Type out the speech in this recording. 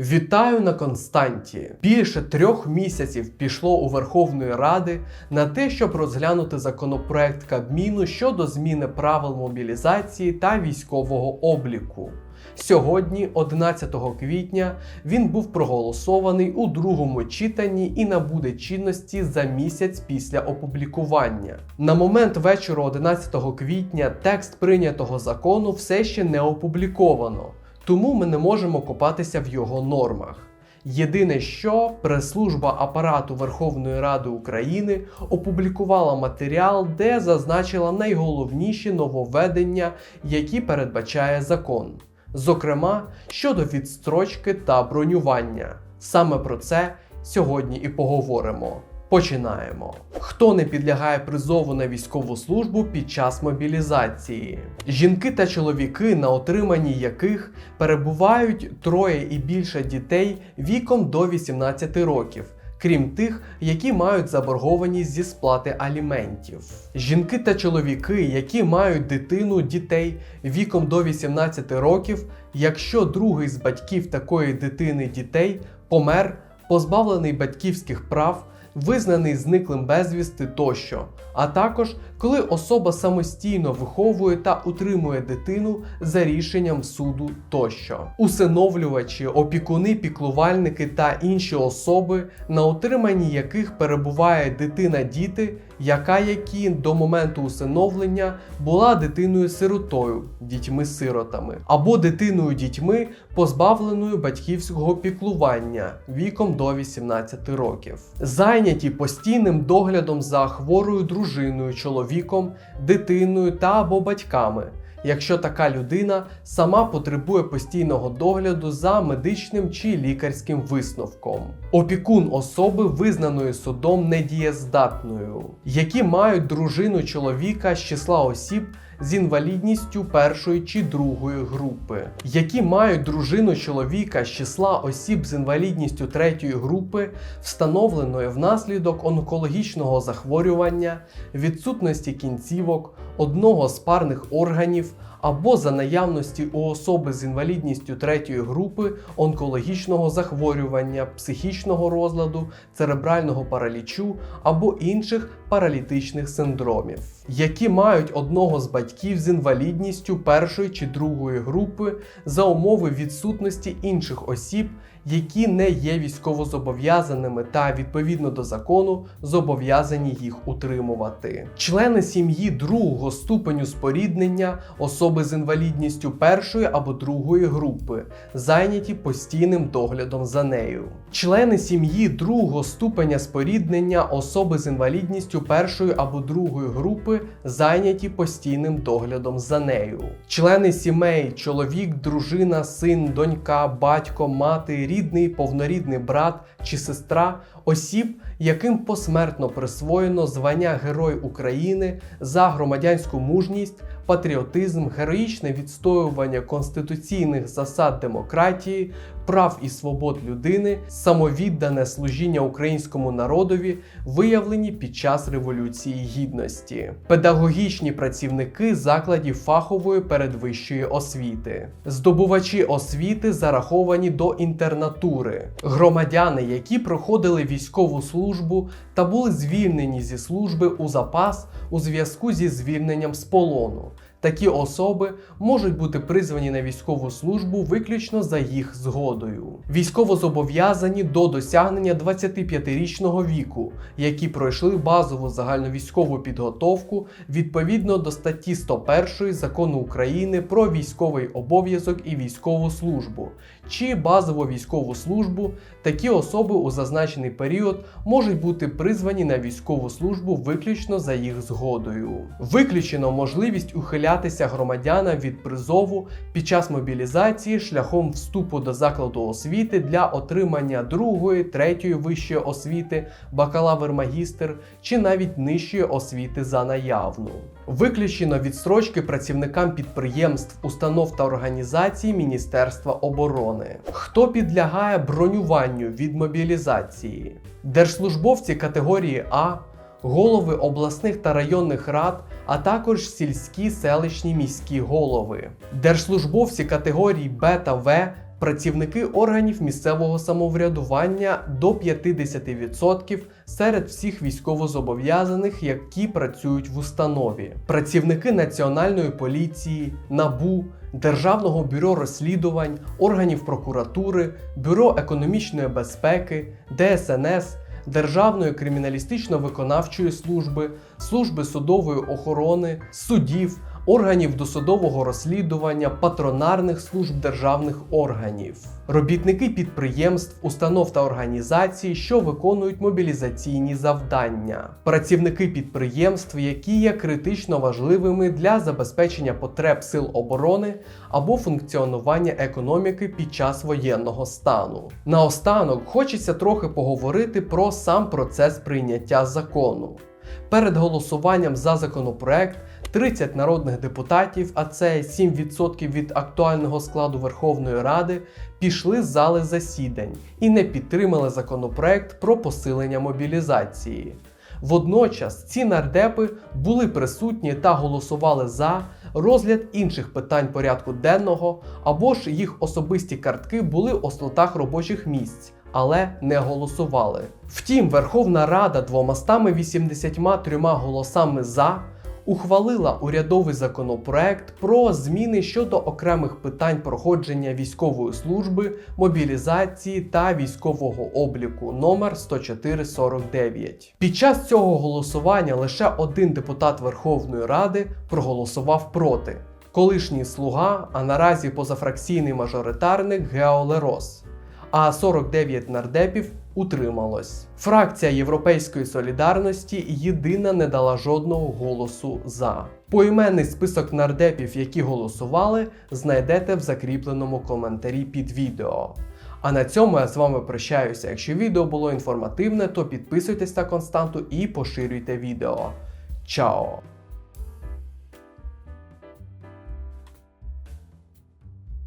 Вітаю на Константі. Більше трьох місяців пішло у Верховної Ради на те, щоб розглянути законопроект Кабміну щодо зміни правил мобілізації та військового обліку. Сьогодні, 11 квітня, він був проголосований у другому читанні і набуде чинності за місяць після опублікування. На момент вечора 11 квітня текст прийнятого закону все ще не опубліковано, тому ми не можемо копатися в його нормах. Єдине, що прес-служба апарату Верховної Ради України опублікувала матеріал, де зазначила найголовніші нововведення, які передбачає закон зокрема щодо відстрочки та бронювання. Саме про це сьогодні і поговоримо. Починаємо. Хто не підлягає призову на військову службу під час мобілізації? Жінки та чоловіки, на отриманні яких перебувають троє і більше дітей віком до 18 років, крім тих, які мають заборгованість зі сплати аліментів. Жінки та чоловіки, які мають дитину дітей віком до 18 років, якщо другий з батьків такої дитини дітей помер, позбавлений батьківських прав, визнаний зниклим безвісти тощо, а також коли особа самостійно виховує та утримує дитину за рішенням суду тощо. Усиновлювачі, опікуни, піклувальники та інші особи, на утриманні яких перебуває дитина-діти, яка які до моменту усиновлення була дитиною-сиротою, дітьми-сиротами, або дитиною-дітьми, позбавленою батьківського піклування віком до 18 років, зайняті постійним доглядом за хворою дружиною, чоловіком, дитиною та або батьками. Якщо така людина сама потребує постійного догляду за медичним чи лікарським висновком, опікун особи, визнаної судом недієздатною, які мають дружину чоловіка з числа осіб з інвалідністю першої чи другої групи, які мають дружину чоловіка з числа осіб з інвалідністю третьої групи, встановленої внаслідок онкологічного захворювання, відсутності кінцівок, одного з парних органів. Або за наявності у особи з інвалідністю третьої групи онкологічного захворювання, психічного розладу, церебрального паралічу або інших паралітичних синдромів, які мають одного з батьків з інвалідністю першої чи другої групи за умови відсутності інших осіб, які не є військовозобов'язаними та відповідно до закону зобов'язані їх утримувати. Члени сім'ї другого ступеню споріднення, особи з інвалідністю першої або другої групи, зайняті постійним доглядом за нею. Члени сім'ї другого ступеня споріднення, особи з інвалідністю першої або другої групи, зайняті постійним доглядом за нею. Члени сімей, чоловік, дружина, син, донька, батько, мати, рідний, повнорідний брат чи сестра осіб, яким посмертно присвоєно звання Герой України за громадянську мужність, патріотизм, героїчне відстоювання конституційних засад демократії, прав і свобод людини, самовіддане служіння українському народові, виявлені під час Революції Гідності, педагогічні працівники закладів фахової передвищої освіти, здобувачі освіти зараховані до інтернатури, громадяни, які проходили військову службу та були звільнені зі служби у запас у зв'язку зі звільненням з полону. Такі особи можуть бути призвані на військову службу виключно за їх згодою. Військовозобов'язані до досягнення 25-річного віку, які пройшли базову загальновійськову підготовку відповідно до статті 101 закону України про військовий обов'язок і військову службу, чи базову військову службу, такі особи у зазначений період можуть бути призвані на військову службу виключно за їх згодою. Виключено можливість ухилятися громадяна від призову під час мобілізації шляхом вступу до закладу освіти для отримання другої, третьої вищої освіти, бакалавр-магістр чи навіть нижчої освіти за наявну. Виключено відстрочки працівникам підприємств, установ та організацій Міністерства оборони. Хто підлягає бронюванню від мобілізації? Держслужбовці категорії А, голови обласних та районних рад, а також сільські, селищні міські голови, держслужбовці категорії Б та В працівники органів місцевого самоврядування до 50% серед всіх військовозобов'язаних, які працюють в установі, працівники Національної поліції, НАБУ, Державного бюро розслідувань, органів прокуратури, Бюро економічної безпеки, ДСНС. Державної криміналістично-виконавчої служби, служби судової охорони, судів, органів досудового розслідування, патронарних служб державних органів, робітники підприємств, установ та організацій, що виконують мобілізаційні завдання, працівники підприємств, які є критично важливими для забезпечення потреб сил оборони або функціонування економіки під час воєнного стану. Наостанок хочеться трохи поговорити про сам процес прийняття закону. Перед голосуванням за законопроект 30 народних депутатів, а це 7% від актуального складу Верховної Ради, пішли з зали засідань і не підтримали законопроект про посилення мобілізації. Водночас ці нардепи були присутні та голосували за розгляд інших питань порядку денного, або ж їх особисті картки були у слотах робочих місць. Але не голосували. Втім, Верховна Рада 283 голосами за ухвалила урядовий законопроект про зміни щодо окремих питань проходження військової служби, мобілізації та військового обліку номер 10449. Під час цього голосування лише один депутат Верховної Ради проголосував проти. Колишній слуга, а наразі позафракційний мажоритарник Гео Лерос. А 49 нардепів утрималось. Фракція Європейської солідарності єдина не дала жодного голосу за. Поіменний список нардепів, які голосували, знайдете в закріпленому коментарі під відео. А на цьому я з вами прощаюся. Якщо відео було інформативне, то підписуйтесь на константу і поширюйте відео. Чао!